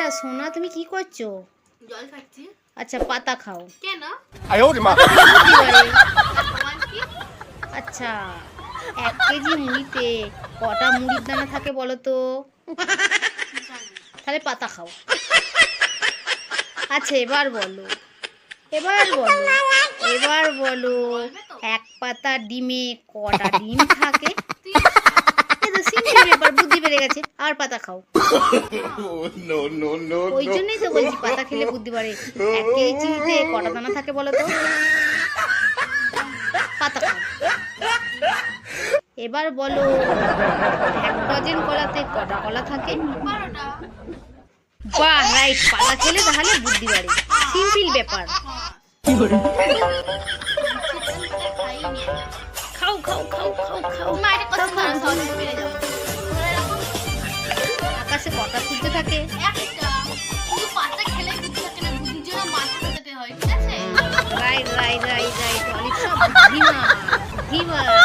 আচ্ছা সোনা তুমি কি করছ? আচ্ছা পাতা খাও। আচ্ছা এক কেজি মুড়িতে কটা মুড়ির দানা থাকে বলো তো? তাহলে পাতা খাও। আচ্ছা এবার বলো। এবার বলো। এবার বলো এক পাতা ডিমে কটা ডিম থাকে? গেছে আর পাতা খাও। No no no ওই জন্যই তো বলছি পাতা খেলে বুদ্ধি বাড়ে। এক কেজিতে কটা দানা থাকে বলো তো? পাতা খাও। এবার বলো এক ডজন কলাতে কটা কলা থাকে? বাহ রাইট পাতা খেলে তাহলে বুদ্ধি বাড়ে। সিম্পল ব্যাপার। খাইনি খাও খাও খাও খাও খাও। মা শুধু পাতা খেলে বুদ্ধি থাকে হয় রাইট রাইট রাইট রাইট অলিভ সব বুদ্ধিমান বুদ্ধিমান